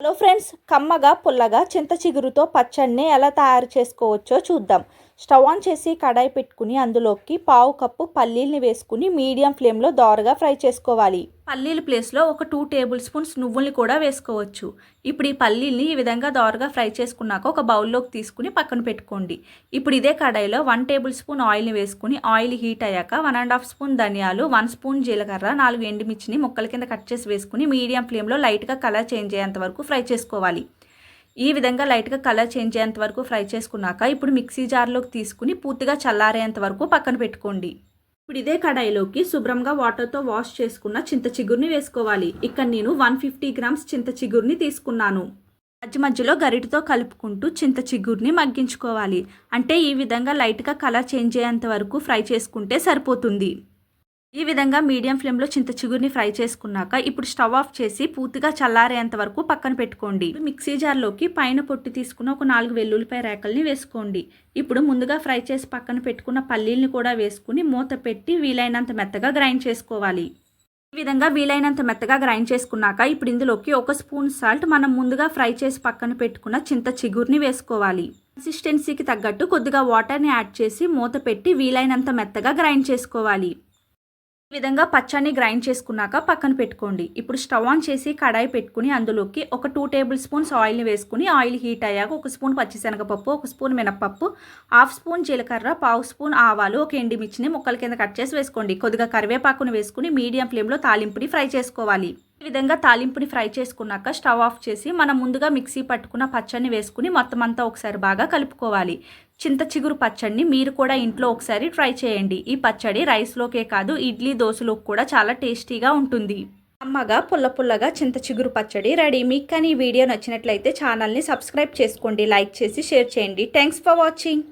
Hello friends కమ్మగా పుల్లగా చింత చిగురుతో పచ్చడిని ఎలా తయారు చేసుకోవచ్చో చూద్దాం. స్టవ్ ఆన్ చేసి కడాయి పెట్టుకుని అందులోకి పావు కప్పు పల్లీల్ని వేసుకుని మీడియం ఫ్లేమ్లో దోరగా ఫ్రై చేసుకోవాలి. పల్లీల ప్లేస్లో ఒక టూ టేబుల్ స్పూన్స్ నువ్వుల్ని కూడా వేసుకోవచ్చు. ఇప్పుడు ఈ పల్లీల్ని ఈ విధంగా దోరగా ఫ్రై చేసుకున్నాక ఒక బౌల్లోకి తీసుకుని పక్కన పెట్టుకోండి. ఇప్పుడు ఇదే కడాయిలో వన్ టేబుల్ స్పూన్ ఆయిల్ని వేసుకుని ఆయిల్ హీట్ అయ్యాక వన్ అండ్ హాఫ్ స్పూన్ ధనియాలు వన్ స్పూన్ జీలకర్ర నాలుగు ఎండుమిర్చిని ముక్కల కింద కట్ చేసి వేసుకుని మీడియం ఫ్లేమ్లో లైట్గా కలర్ చేంజ్ అయ్యేంత వరకు ఫ్రై చేసుకోవాలి. ఈ విధంగా లైట్గా కలర్ చేంజ్ అయ్యేంత వరకు ఫ్రై చేసుకున్నాక ఇప్పుడు మిక్సీ జార్లోకి తీసుకుని పూర్తిగా చల్లారేంత వరకు పక్కన పెట్టుకోండి. ఇప్పుడు ఇదే కడాయిలోకి శుభ్రంగా వాటర్తో వాష్ చేసుకున్న చింత చిగురుని వేసుకోవాలి. ఇక్కడ నేను వన్ ఫిఫ్టీ గ్రామ్స్ చింత చిగురుని తీసుకున్నాను. మధ్య మధ్యలో గరిటతో కలుపుకుంటూ చింత చిగురుని మగ్గించుకోవాలి. అంటే ఈ విధంగా లైట్గా కలర్ చేంజ్ అయ్యేంత వరకు ఫ్రై చేసుకుంటే సరిపోతుంది. ఈ విధంగా మీడియం ఫ్లేమ్లో చింత చిగురిని ఫ్రై చేసుకున్నాక ఇప్పుడు స్టవ్ ఆఫ్ చేసి పూర్తిగా చల్లారేంత వరకు పక్కన పెట్టుకోండి. మిక్సీ జార్లోకి పైన పొట్టి తీసుకున్న ఒక నాలుగు వెల్లుల్లిపాయ రేకల్ని వేసుకోండి. ఇప్పుడు ముందుగా ఫ్రై చేసి పక్కన పెట్టుకున్న పల్లీల్ని కూడా వేసుకుని మూత పెట్టి వీలైనంత మెత్తగా గ్రైండ్ చేసుకోవాలి. ఈ విధంగా వీలైనంత మెత్తగా గ్రైండ్ చేసుకున్నాక ఇప్పుడు ఇందులోకి ఒక స్పూన్ సాల్ట్ మనం ముందుగా ఫ్రై చేసి పక్కన పెట్టుకున్న చింత చిగురిని వేసుకోవాలి. కన్సిస్టెన్సీకి తగ్గట్టు కొద్దిగా వాటర్ని యాడ్ చేసి మూత పెట్టి వీలైనంత మెత్తగా గ్రైండ్ చేసుకోవాలి. ఈ విధంగా పచ్చడిని గ్రైండ్ చేసుకున్నాక పక్కన పెట్టుకోండి. ఇప్పుడు స్టవ్ ఆన్ చేసి కడాయి పెట్టుకుని అందులోకి ఒక టూ టేబుల్ స్పూన్స్ ఆయిల్ని వేసుకుని ఆయిల్ హీట్ అయ్యాక ఒక స్పూన్ పచ్చిశనగపప్పు ఒక స్పూన్ మినప్పప్పు హాఫ్ స్పూన్ జీలకర్ర పావు స్పూన్ ఆవాలు ఒక ఎండిమిర్చిని ముక్కల కింద కట్ చేసి వేసుకోండి. కొద్దిగా కరివేపాకును వేసుకుని మీడియం ఫ్లేమ్లో తాలింపుని ఫ్రై చేసుకోవాలి. విధంగా తాలింపుని ఫ్రై చేసుకున్నాక స్టవ్ ఆఫ్ చేసి మనం ముందుగా మిక్సీ పట్టుకున్న పచ్చడిని వేసుకుని మొత్తం అంతా ఒకసారి బాగా కలుపుకోవాలి. చింత చిగురు పచ్చడిని మీరు కూడా ఇంట్లో ఒకసారి ట్రై చేయండి. ఈ పచ్చడి రైస్లోకే కాదు ఇడ్లీ దోశలోకి కూడా చాలా టేస్టీగా ఉంటుంది. అమ్మగా పుల్ల పుల్లగా చింత చిగురు పచ్చడి రెడీ. మీకు కానీ ఈ వీడియో నచ్చినట్లయితే ఛానల్ని సబ్స్క్రైబ్ చేసుకోండి లైక్ చేసి షేర్ చేయండి. Thanks for watching